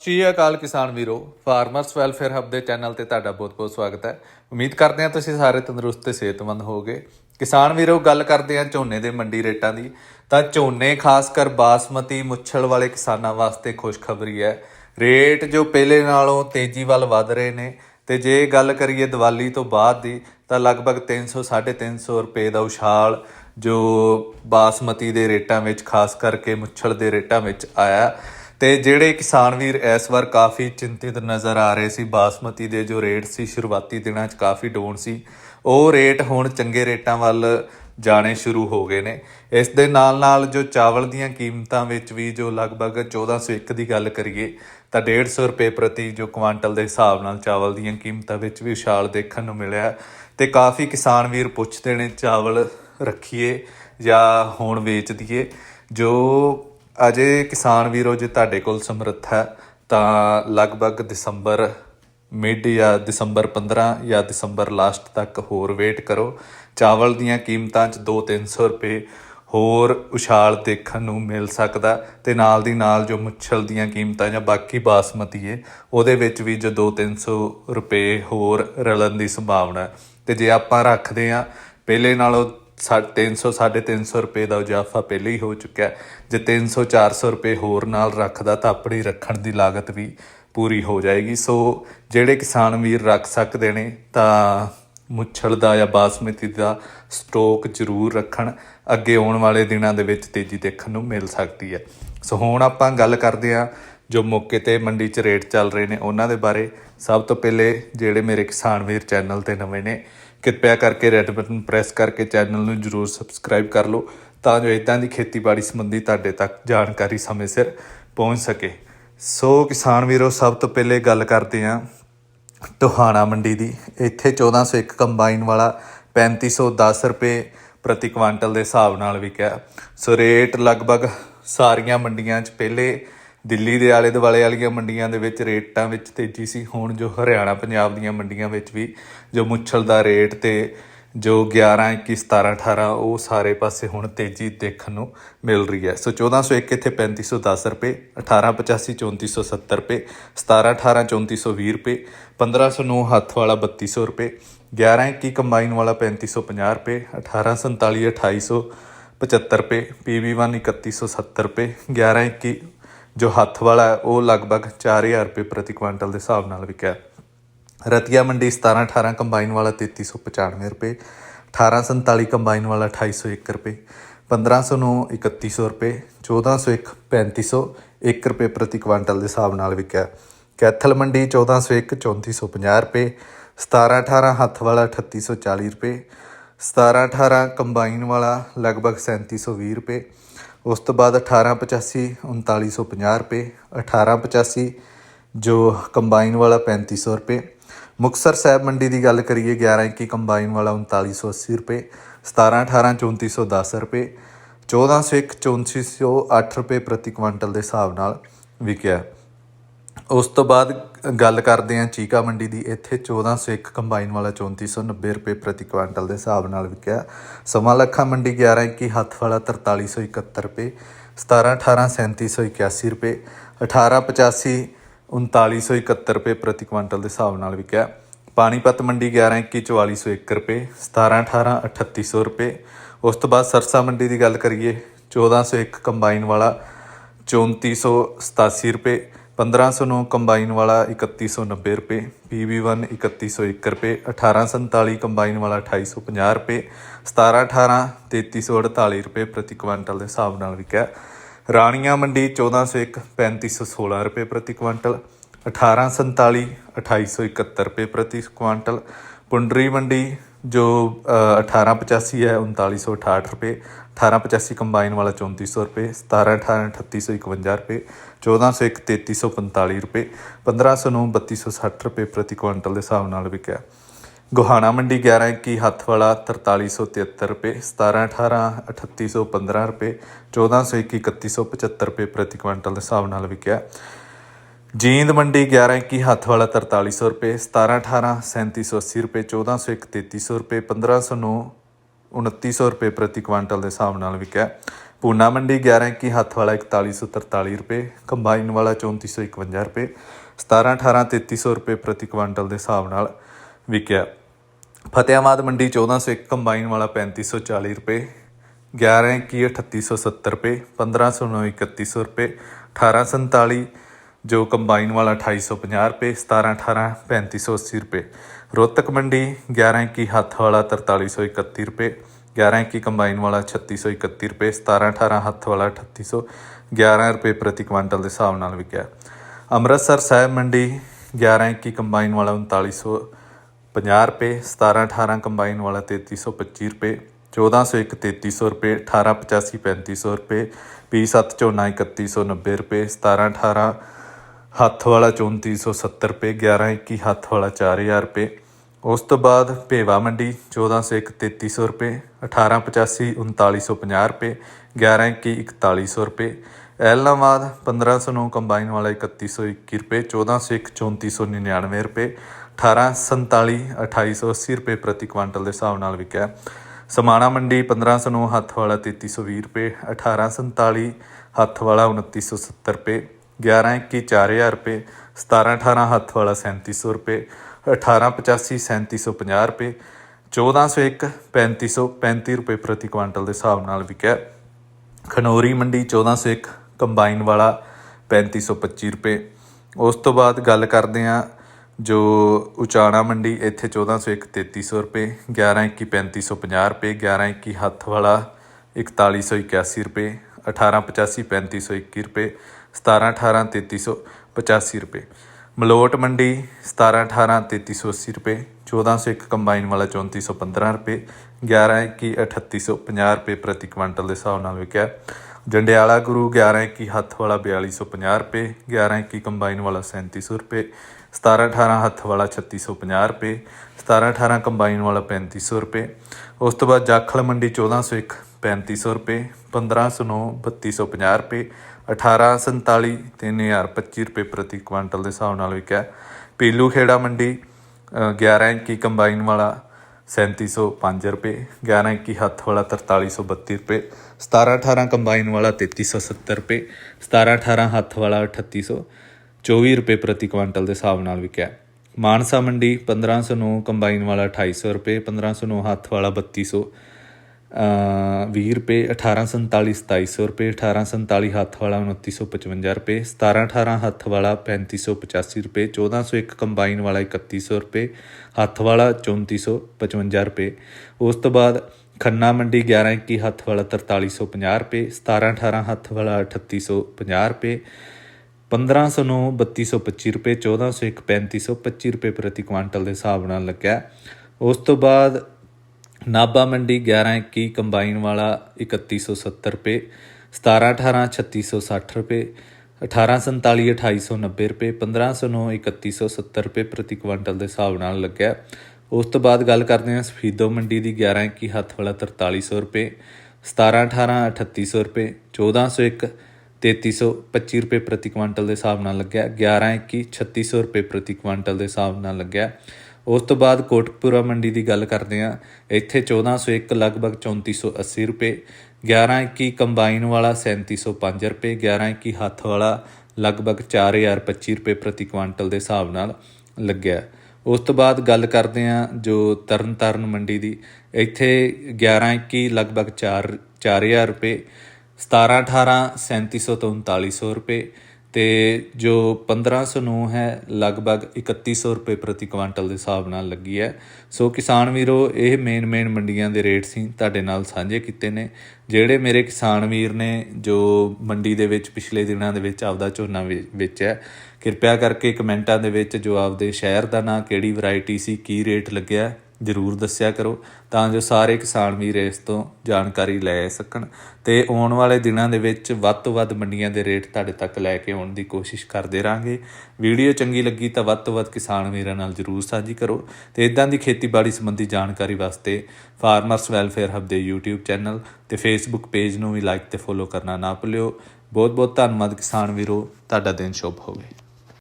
ਸ਼੍ਰੀ ਅਕਾਲ ਕਿਸਾਨ ਵੀਰੋ, farmers welfare hub ਦੇ ਚੈਨਲ ਤੇ ਤੁਹਾਡਾ ਬਹੁਤ-ਬਹੁਤ ਸਵਾਗਤ ਹੈ। ਉਮੀਦ ਕਰਦੇ ਹਾਂ ਤੁਸੀਂ ਸਾਰੇ ਤੰਦਰੁਸਤ ਤੇ ਸਿਹਤਮੰਦ ਹੋਵੋਗੇ। ਕਿਸਾਨ ਵੀਰੋ, ਗੱਲ ਕਰਦੇ ਹਾਂ ਝੋਨੇ ਦੇ ਮੰਡੀ ਰੇਟਾਂ ਦੀ। ਤਾਂ ਝੋਨੇ, ਖਾਸ ਕਰ ਬਾਸਮਤੀ, ਮੁੱਛਲ ਵਾਲੇ ਕਿਸਾਨਾਂ ਵਾਸਤੇ ਖੁਸ਼ਖਬਰੀ ਹੈ। ਰੇਟ ਜੋ ਪਹਿਲੇ ਨਾਲੋਂ ਤੇਜ਼ੀ ਵੱਲ ਵਧ ਰਹੇ ਨੇ ਤੇ ਜੇ ਗੱਲ ਕਰੀਏ ਦੀਵਾਲੀ ਤੋਂ ਬਾਅਦ ਦੀ, ਤਾਂ ਲਗਭਗ 300 350 ਰੁਪਏ ਦਾ ਉਛਾਲ ਜੋ ਬਾਸਮਤੀ ਦੇ ਰੇਟਾਂ ਵਿੱਚ, ਖਾਸ ਕਰਕੇ ਮੁੱਛਲ ਦੇ ਰੇਟਾਂ ਵਿੱਚ ਆਇਆ। ਤੇ ਜਿਹੜੇ ਕਿਸਾਨ ਵੀਰ ਇਸ ਵਾਰ ਕਾਫੀ ਚਿੰਤਿਤ ਨਜ਼ਰ ਆ ਰਹੇ ਸੀ, ਬਾਸਮਤੀ ਦੇ ਜੋ ਰੇਟ ਸੀ, ਸ਼ੁਰੂਆਤੀ ਦਿਨਾਂ 'ਚ ਕਾਫੀ ਡਾਊਨ ਸੀ, ਉਹ ਰੇਟ ਹੁਣ ਚੰਗੇ ਰੇਟਾਂ ਵੱਲ ਜਾਣੇ ਸ਼ੁਰੂ ਹੋ ਗਏ ਨੇ। ਇਸ ਦੇ ਨਾਲ ਨਾਲ ਜੋ ਚਾਵਲ ਦੀਆਂ ਕੀਮਤਾਂ ਵਿੱਚ ਵੀ ਜੋ ਲਗਭਗ 1401 ਦੀ ਗੱਲ ਕਰੀਏ, ਤਾਂ 150 ਰੁਪਏ ਪ੍ਰਤੀ ਜੋ ਕੁਆਂਟਲ ਦੇ ਹਿਸਾਬ ਨਾਲ ਚਾਵਲ ਦੀਆਂ ਕੀਮਤਾਂ ਵਿੱਚ ਵੀ ਉਛਾਲ ਦੇਖਣ ਨੂੰ ਮਿਲਿਆ। ਤੇ ਕਾਫੀ ਕਿਸਾਨ ਵੀਰ ਪੁੱਛਦੇ ਨੇ, ਚਾਵਲ ਰੱਖੀਏ ਜਾਂ ਹੁਣ ਵੇਚ ਦਈਏ, ਜੋ ਅਜੇ ਕਿਸਾਨ ਵੀਰੋ, ਜੇ ਤੁਹਾਡੇ ਕੋਲ ਸਮਰੱਥ ਹੈ, ਤਾਂ ਲਗਭਗ ਦਸੰਬਰ, ਮਿਡ ਜਾਂ ਦਸੰਬਰ 15 ਜਾਂ ਦਸੰਬਰ ਲਾਸਟ ਤੱਕ ਹੋਰ ਵੇਟ ਕਰੋ। ਚਾਵਲ ਦੀਆਂ ਕੀਮਤਾਂ 'ਚ 2-300 ਰੁਪਏ ਹੋਰ ਉਛਾਲ ਦੇਖਣ ਨੂੰ ਮਿਲ ਸਕਦਾ ਤੇ ਨਾਲ ਦੀ ਨਾਲ ਜੋ ਮੁੱਛਲ ਦੀਆਂ ਕੀਮਤਾਂ ਜਾਂ ਬਾਕੀ ਬਾਸਮਤੀ ਏ, ਉਹਦੇ ਵਿੱਚ ਵੀ ਜੋ 2-300 ਰੁਪਏ ਹੋਰ ਰਲਣ ਦੀ ਸੰਭਾਵਨਾ ਹੈ। ਤੇ ਜੇ ਆਪਾਂ ਰੱਖਦੇ ਆ ਪਹਿਲੇ ਨਾਲੋਂ 300 350 ਰੁਪਏ ਦਾ ਉਜਾਫਾ ਪਹਿਲੇ ਹੀ ਹੋ ਚੁੱਕਿਆ ਹੈ। ਜੇ 300 400 ਰੁਪਏ ਹੋਰ ਨਾਲ ਰੱਖਦਾ ਤਾਂ ਆਪਣੀ ਰੱਖਣ ਦੀ ਲਾਗਤ ਵੀ ਪੂਰੀ ਹੋ ਜਾਏਗੀ। ਸੋ ਜਿਹੜੇ ਕਿਸਾਨ ਵੀਰ ਰੱਖ ਸਕਦੇ ਨੇ ਤਾਂ ਮੁੱਛਲ ਦਾ ਜਾਂ ਬਾਸਮਤੀ ਦਾ ਸਟਾਕ ਜ਼ਰੂਰ ਰੱਖਣ। ਅੱਗੇ ਆਉਣ ਵਾਲੇ ਦਿਨਾਂ ਦੇ ਵਿੱਚ ਤੇਜ਼ੀ ਦੇਖਣ ਨੂੰ ਮਿਲ ਸਕਦੀ ਹੈ। ਸੋ ਹੁਣ ਆਪਾਂ ਗੱਲ ਕਰਦੇ ਹਾਂ ਜੋ ਮੌਕੇ ਤੇ ਮੰਡੀ 'ਚ ਰੇਟ ਚੱਲ ਰਹੇ ਨੇ ਉਹਨਾਂ ਦੇ ਬਾਰੇ। ਸਭ ਤੋਂ ਪਹਿਲੇ ਜਿਹੜੇ ਮੇਰੇ ਕਿਸਾਨ ਵੀਰ ਚੈਨਲ ਤੇ ਨਵੇਂ ਨੇ ਕਿਰਪਾ ਕਰਕੇ ਰੈਡ ਬਟਨ ਪ੍ਰੈਸ ਕਰਕੇ ਚੈਨਲ ਨੂੰ ਜਰੂਰ ਸਬਸਕ੍ਰਾਈਬ ਕਰ ਲਓ ਤਾਂ ਜੋ ਇਦਾਂ ਦੀ ਖੇਤੀਬਾੜੀ ਸੰਬੰਧੀ ਤੁਹਾਡੇ ਤੱਕ ਜਾਣਕਾਰੀ ਸਮੇਂ ਸਿਰ ਪਹੁੰਚ ਸਕੇ। ਸੋ ਕਿਸਾਨ ਵੀਰੋ, ਸਭ ਤੋਂ ਪਹਿਲੇ ਗੱਲ ਕਰਦੇ ਹਾਂ ਟੋਹਾਣਾ ਮੰਡੀ ਦੀ। ਇੱਥੇ 1401 ਕੰਬਾਈਨ ਵਾਲਾ 3510 ਰੁਪਏ ਪ੍ਰਤੀ ਕੁਇੰਟਲ ਦੇ ਹਿਸਾਬ ਨਾਲ ਵਿਕਿਆ। ਸੋ ਰੇਟ ਲਗਭਗ ਸਾਰੀਆਂ ਮੰਡੀਆਂ 'ਚ ਪਹਿਲੇ ਦਿੱਲੀ ਦੇ ਆਲੇ ਦੁਆਲੇ ਵਾਲੀਆਂ ਮੰਡੀਆਂ ਦੇ ਵਿੱਚ ਰੇਟਾਂ ਵਿੱਚ ਤੇਜ਼ੀ ਸੀ। ਹੁਣ ਜੋ ਹਰਿਆਣਾ, ਪੰਜਾਬ ਦੀਆਂ ਮੰਡੀਆਂ ਵਿੱਚ ਵੀ ਜੋ ਮੁੱਛਲ ਦਾ ਰੇਟ ਤੇ ਜੋ 11 21 17 18 ਉਹ ਸਾਰੇ ਪਾਸੇ ਹੁਣ ਤੇਜ਼ੀ ਦੇਖਣ ਨੂੰ ਮਿਲ ਰਹੀ ਹੈ। ਸੋ 1401 ਇੱਥੇ 3510 ਰੁਪਏ 1885 3470 ਰੁਪਏ 1718 3420 ਰੁਪਏ 1509 ਹੱਥ ਵਾਲਾ 3200 ਰੁਪਏ 1121 ਕੰਬਾਈਨ ਵਾਲਾ 3550 ਰੁਪਏ 1847 2875 ਰੁਪਏ PV1 3170 ਰੁਪਏ 1121 ਜੋ ਹੱਥ ਵਾਲਾ ਉਹ ਲਗਭਗ 4000 ਰੁਪਏ ਪ੍ਰਤੀ ਕੁਇੰਟਲ ਦੇ ਹਿਸਾਬ ਨਾਲ ਵਿਕਿਆ ਰਤੀਆ ਮੰਡੀ 17 18 ਕੰਬਾਈਨ ਵਾਲਾ 3395 ਰੁਪਏ 1847 ਕੰਬਾਈਨ ਵਾਲਾ 2801 ਰੁਪਏ 1509 3100 ਰੁਪਏ 1401 3501 ਰੁਪਏ ਪ੍ਰਤੀ ਕੁਇੰਟਲ ਦੇ ਹਿਸਾਬ ਨਾਲ ਵਿਕਿਆ ਕੈਥਲ ਮੰਡੀ 1401 3450 ਰੁਪਏ 17 18 ਹੱਥ ਵਾਲਾ 3840 ਰੁਪਏ 17 18 ਕੰਬਾਈਨ ਵਾਲਾ ਲਗਭਗ 3720 ਰੁਪਏ ਉਸ ਤੋਂ ਬਾਅਦ 1885 3950 ਰੁਪਏ 1885 ਜੋ ਕੰਬਾਈਨ ਵਾਲਾ 3500 ਰੁਪਏ ਮੁਕਸਰ ਸਾਹਿਬ ਮੰਡੀ ਦੀ ਗੱਲ ਕਰੀਏ 11 21 ਕੰਬਾਈਨ ਵਾਲਾ 3980 ਰੁਪਏ 17 18 3410 ਰੁਪਏ 1401 3408 ਰੁਪਏ ਪ੍ਰਤੀ ਕੁਇੰਟਲ ਦੇ ਹਿਸਾਬ ਨਾਲ ਵਿਕਿਆ। ਉਸ ਤੋਂ ਬਾਅਦ ਗੱਲ ਕਰਦੇ ਹਾਂ ਚੀਕਾ ਮੰਡੀ ਦੀ। ਇੱਥੇ 1401 ਕੰਬਾਈਨ ਵਾਲਾ 3490 ਰੁਪਏ ਪ੍ਰਤੀ ਕੁਇੰਟਲ ਦੇ ਹਿਸਾਬ ਨਾਲ ਵਿਕਿਆ। ਸਮਾਂ ਲੱਖਾ ਮੰਡੀ 11 21 ਹੱਥ ਵਾਲਾ 4371 ਰੁਪਏ 17 18 3781 ਰੁਪਏ 1885 3971 ਰੁਪਏ ਪ੍ਰਤੀ ਕੁਇੰਟਲ ਦੇ ਹਿਸਾਬ ਨਾਲ ਵਿਕਿਆ। ਪਾਣੀਪਤ ਮੰਡੀ 11 21 4401 ਰੁਪਏ 17 18 3800 ਰੁਪਏ। ਉਸ ਤੋਂ ਬਾਅਦ ਸਰਸਾ ਮੰਡੀ ਦੀ ਗੱਲ ਕਰੀਏ 1401 ਕੰਬਾਈਨ ਵਾਲਾ 3487 ਰੁਪਏ 1509 ਕੰਬਾਈਨ ਵਾਲਾ 3190 ਰੁਪਏ PV1 3101 ਰੁਪਏ 1847 ਕੰਬਾਈਨ ਵਾਲਾ 2850 ਰੁਪਏ 1718 3348 ਰੁਪਏ ਪ੍ਰਤੀ ਕੁਆਂਟਲ ਦੇ ਹਿਸਾਬ ਨਾਲ ਵਿਕਿਆ। ਰਾਣੀਆਂ ਮੰਡੀ 1401 3516 ਰੁਪਏ ਪ੍ਰਤੀ ਕੁਆਂਟਲ 1847 2871 ਰੁਪਏ ਪ੍ਰਤੀ ਕੁਆਂਟਲ ਪੁੰਡਰੀ ਮੰਡੀ ਜੋ ਅ, 1885 ਹੈ 3968 ਰੁਪਏ 1885 ਕੰਬਾਈਨ ਵਾਲਾ 3400 ਰੁਪਏ 17 18 3851 ਰੁਪਏ 1401 3345 ਰੁਪਏ 1509 3260 ਰੁਪਏ ਪ੍ਰਤੀ ਕੁਇੰਟਲ ਦੇ ਹਿਸਾਬ ਨਾਲ ਵਿਕਿਆ। ਗੋਹਾਣਾ ਮੰਡੀ 11 21 ਹੱਥ ਵਾਲਾ 4373 ਰੁਪਏ 17 18 3815 ਰੁਪਏ 1401 3175 ਰੁਪਏ ਪ੍ਰਤੀ ਕੁਇੰਟਲ ਦੇ ਹਿਸਾਬ ਨਾਲ ਵਿਕਿਆ। ਜੀਂਦ ਮੰਡੀ 11 21 ਹੱਥ ਵਾਲਾ 4300 ਰੁਪਏ 17 18 3780 ਰੁਪਏ 1401 3300 ਰੁਪਏ 1509 2900 ਰੁਪਏ ਪ੍ਰਤੀ ਕੁਆਂਟਲ ਦੇ ਹਿਸਾਬ ਨਾਲ ਵਿਕਿਆ। ਪੂਨਾ ਮੰਡੀ 11 21 ਹੱਥ ਵਾਲਾ 4143 ਰੁਪਏ, ਕੰਬਾਈਨ ਵਾਲਾ 3451 ਰੁਪਏ 17 18 3300 ਰੁਪਏ ਪ੍ਰਤੀ ਕੁਆਂਟਲ ਦੇ ਹਿਸਾਬ ਨਾਲ ਵਿਕਿਆ। ਫਤਿਆਬਾਦ ਮੰਡੀ 1401 ਕੰਬਾਈਨ ਵਾਲਾ 3540 ਰੁਪਏ 11 21 3870 ਰੁਪਏ 1509 3100 ਰੁਪਏ 1847 ਜੋ ਕੰਬਾਈਨ ਵਾਲਾ 2850 ਰੁਪਏ 17 18 3580 ਰੁਪਏ। ਰੋਹਤਕ ਮੰਡੀ 11 21 ਹੱਥ ਵਾਲਾ 4331 ਰੁਪਏ 11 21 ਕੰਬਾਈਨ ਵਾਲਾ 3631 ਰੁਪਏ 17 18 ਹੱਥ ਵਾਲਾ 3800 11 ਰੁਪਏ ਪ੍ਰਤੀ ਕੁਇੰਟਲ ਦੇ ਹਿਸਾਬ ਨਾਲ ਵਿਕਿਆ। ਅੰਮ੍ਰਿਤਸਰ ਸਾਹਿਬ ਮੰਡੀ 11 21 ਕੰਬਾਈਨ ਵਾਲਾ 3950 ਰੁਪਏ 17 18 ਕੰਬਾਈਨ ਵਾਲਾ 3325 ਰੁਪਏ 1401 3300 ਰੁਪਏ 1885 3500 ਰੁਪਏ P7 ਝੋਨਾ 3190 ਰੁਪਏ 17 18 ਹੱਥ ਵਾਲਾ 3470 ਰੁਪਏ 11 21 ਹੱਥ ਵਾਲਾ 4000 ਰੁਪਏ। ਉਸ ਤੋਂ ਬਾਅਦ ਭੇਵਾ ਮੰਡੀ 1401 3300 ਰੁਪਏ 1885 3950 ਰੁਪਏ 11 21 4100 ਰੁਪਏ। ਐਲਨਾਬਾਦ 1509 ਕੰਬਾਈਨ ਵਾਲਾ 3121 ਰੁਪਏ 1401 3499 ਰੁਪਏ 1847 2880 ਰੁਪਏ ਪ੍ਰਤੀ ਕੁਆਂਟਲ ਦੇ ਹਿਸਾਬ ਨਾਲ ਵਿਕਿਆ। ਸਮਾਣਾ ਮੰਡੀ 1509 ਹੱਥ ਵਾਲਾ 3320 ਰੁਪਏ 1847 ਹੱਥ ਵਾਲਾ 2970 ਰੁਪਏ। 11 21 4000 ਰੁਪਏ 17 18 ਹੱਥ ਵਾਲਾ 3700 ਰੁਪਏ 1885 3750 ਰੁਪਏ 1401 3535 ਰੁਪਏ ਪ੍ਰਤੀ ਕੁਇੰਟਲ ਦੇ ਹਿਸਾਬ ਨਾਲ ਵਿਕਿਆ। ਖਨੋਰੀ ਮੰਡੀ 1401 ਕੰਬਾਈਨ ਵਾਲਾ 3525 ਰੁਪਏ। ਉਸ ਤੋਂ ਬਾਅਦ ਗੱਲ ਕਰਦੇ ਆ ਜੋ ਉਚਾਣਾ ਮੰਡੀ, ਇੱਥੇ 1401 3300 ਰੁਪਏ 11 21 3550 ਰੁਪਏ 11 21 ਹੱਥ ਵਾਲਾ 4181 ਰੁਪਏ 1885 3521 ਰੁਪਏ 17 18 3385 ਰੁਪਏ। ਮਲੋਟ ਮੰਡੀ 17 18 3380 ਰੁਪਏ 1401 ਕੰਬਾਈਨ ਵਾਲਾ 3415 ਰੁਪਏ 11 21 3850 ਰੁਪਏ ਪ੍ਰਤੀ ਕੁਇੰਟਲ ਦੇ ਹਿਸਾਬ ਨਾਲ ਵਿਕਿਆ। ਜੰਡਿਆਲਾ ਗੁਰੂ 11 21 ਹੱਥ ਵਾਲਾ 4250 ਰੁਪਏ 11 21 ਕੰਬਾਈਨ ਵਾਲਾ 3700 ਰੁਪਏ 17 18 ਹੱਥ ਵਾਲਾ 3650 ਰੁਪਏ 17 18 ਕੰਬਾਈਨ ਵਾਲਾ 3500 ਰੁਪਏ। ਉਸ ਤੋਂ ਬਾਅਦ ਜਾਖਲ ਮੰਡੀ 1401 3500 ਰੁਪਏ 1509 3250 ਰੁਪਏ 1847 3025 ਰੁਪਏ ਪ੍ਰਤੀ ਕੁਇੰਟਲ ਦੇ ਹਿਸਾਬ ਨਾਲ ਵਿਕਿਆ। ਪੀਲੂ ਖੇੜਾ ਮੰਡੀ ਅ, 11 21 ਕੰਬਾਈਨ ਵਾਲਾ 3705 ਰੁਪਏ 11 21 ਹੱਥ ਵਾਲਾ 4332 ਰੁਪਏ 17 18 ਕੰਬਾਈਨ ਵਾਲਾ 3370 ਰੁਪਏ 17 18 ਹੱਥ ਵਾਲਾ 3824 ਰੁਪਏ ਪ੍ਰਤੀ ਕੁਆਂਟਲ ਦੇ ਹਿਸਾਬ ਨਾਲ ਵਿਕਿਆ। ਮਾਨਸਾ ਮੰਡੀ 1509 ਕੰਬਾਈਨ ਵਾਲਾ 2800 ਰੁਪਏ 1509 ਹੱਥ ਵਾਲਾ 3200 ਅ 20 ਰੁਪਏ 1847 2700 ਰੁਪਏ 1847 ਹੱਥ ਵਾਲਾ 2955 ਰੁਪਏ 17 18 ਹੱਥ ਵਾਲਾ 3585 ਰੁਪਏ 1401 ਕੰਬਾਈਨ ਵਾਲਾ 3100 ਰੁਪਏ, ਹੱਥ ਵਾਲਾ 3455 ਰੁਪਏ। ਉਸ ਤੋਂ ਬਾਅਦ ਖੰਨਾ ਮੰਡੀ 11 21 ਹੱਥ ਵਾਲਾ 4350 ਰੁਪਏ 17 18 ਹੱਥ ਵਾਲਾ 3850 ਰੁਪਏ 1509 3225 ਰੁਪਏ 1401 3525 ਰੁਪਏ ਪ੍ਰਤੀ ਕੁਆਂਟਲ ਦੇ ਹਿਸਾਬ ਨਾਲ ਲੱਗਿਆ। ਉਸ ਤੋਂ ਬਾਅਦ ਨਾਬਾ ਮੰਡੀ 11 21 ਕੰਬਾਈਨ ਵਾਲਾ 3170 ਰੁਪਏ 17 18 3660 ਰੁਪਏ 1847 2890 ਰੁਪਏ 1509 3170 ਰੁਪਏ ਪ੍ਰਤੀ ਕੁਆਂਟਲ ਦੇ ਹਿਸਾਬ ਨਾਲ ਲੱਗਿਆ। ਉਸ ਤੋਂ ਬਾਅਦ ਗੱਲ ਕਰਦੇ ਹਾਂ ਸਫੀਦੋ ਮੰਡੀ ਦੀ 11 21 ਹੱਥ ਵਾਲਾ 4300 ਰੁਪਏ 17 18 3800 ਰੁਪਏ 1401 3325 ਰੁਪਏ ਪ੍ਰਤੀ ਕੁਆਂਟਲ ਦੇ ਹਿਸਾਬ ਨਾਲ ਲੱਗਿਆ। 11 21 3600 ਰੁਪਏ ਪ੍ਰਤੀ ਕੁਆਂਟਲ ਦੇ ਹਿਸਾਬ ਨਾਲ ਲੱਗਿਆ। ਉਸ ਤੋਂ ਬਾਅਦ ਕੋਟਕਪੂਰਾ ਮੰਡੀ ਦੀ ਗੱਲ ਕਰਦੇ ਹਾਂ। ਇੱਥੇ 1401 ਲਗਭਗ 3480 ਰੁਪਏ 11 21 ਕੰਬਾਈਨ ਵਾਲਾ 3705 ਰੁਪਏ 11 21 ਹੱਥ ਵਾਲਾ, ਲਗਭਗ 4025 ਰੁਪਏ ਪ੍ਰਤੀ ਕੁਆਂਟਲ ਦੇ ਹਿਸਾਬ ਨਾਲ ਲੱਗਿਆ। ਉਸ ਤੋਂ ਬਾਅਦ ਗੱਲ ਕਰਦੇ ਹਾਂ ਜੋ ਤਰਨਤਾਰਨ ਮੰਡੀ ਦੀ। ਇੱਥੇ 11 21 ਲਗਭਗ 4 4000 ਰੁਪਏ 17 18 3700 ਤੋਂ 3900 ਰੁਪਏ ਤੇ ਜੋ 1509 ਹੈ, ਲਗਭਗ 3100 ਰੁਪਏ ਪ੍ਰਤੀ ਕੁਆਂਟਲ ਦੇ ਹਿਸਾਬ ਨਾਲ ਲੱਗੀ ਹੈ। ਸੋ ਕਿਸਾਨ ਵੀਰੋ, ਇਹ ਮੇਨ ਮੇਨ ਮੰਡੀਆਂ ਦੇ ਰੇਟ ਸੀ, ਤੁਹਾਡੇ ਨਾਲ ਸਾਂਝੇ ਕੀਤੇ ਨੇ। ਜਿਹੜੇ ਮੇਰੇ ਕਿਸਾਨ ਵੀਰ ਨੇ, ਜੋ ਮੰਡੀ ਦੇ ਵਿੱਚ ਪਿਛਲੇ ਦਿਨਾਂ ਦੇ ਵਿੱਚ ਆਪਦਾ ਝੋਨਾ ਵੇ- ਵੇਚਿਆ, ਕਿਰਪਾ ਕਰਕੇ ਕਮੈਂਟਾਂ ਦੇ ਵਿੱਚ ਜੋ ਆਪਦੇ ਸ਼ਹਿਰ ਦਾ ਨਾਂ, ਕਿਹੜੀ ਵੈਰਾਈਟੀ ਸੀ, ਕੀ ਰੇਟ ਲੱਗਿਆ ਜਰੂਰ ਦੱਸਿਆ ਕਰੋ, ਤਾਂ ਜੋ ਸਾਰੇ ਕਿਸਾਨ ਵੀਰ ਇਸ ਤੋਂ ਜਾਣਕਾਰੀ ਲੈ ਸਕਣ। ਤੇ ਆਉਣ ਵਾਲੇ ਦਿਨਾਂ ਦੇ ਵਿੱਚ ਵੱਧ ਤੋਂ ਵੱਧ ਮੰਡੀਆਂ ਦੇ ਰੇਟ ਤੁਹਾਡੇ ਤੱਕ ਲੈ ਕੇ ਆਉਣ ਦੀ ਕੋਸ਼ਿਸ਼ ਕਰਦੇ ਰਾਂਗੇ। ਵੀਡੀਓ ਚੰਗੀ ਲੱਗੀ ਤਾਂ ਵੱਧ ਤੋਂ ਵੱਧ ਕਿਸਾਨ ਵੀਰਾਂ ਨਾਲ ਜਰੂਰ ਸਾਂਝੀ ਕਰੋ। ਤੇ ਇਦਾਂ ਦੀ ਖੇਤੀਬਾੜੀ ਸੰਬੰਧੀ ਜਾਣਕਾਰੀ ਵਾਸਤੇ ਫਾਰਮਰਸ ਵੈਲਫੇਅਰ ਹੱਬ ਦੇ YouTube ਚੈਨਲ ਤੇ Facebook ਪੇਜ ਨੂੰ ਵੀ ਲਾਈਕ ਤੇ ਫੋਲੋ ਕਰਨਾ ਨਾ ਭੁੱਲਿਓ। ਬਹੁਤ ਬਹੁਤ ਧੰਨਵਾਦ ਕਿਸਾਨ ਵੀਰੋ। ਤੁਹਾਡਾ ਦਿਨ ਸ਼ੁਭ ਹੋਵੇ।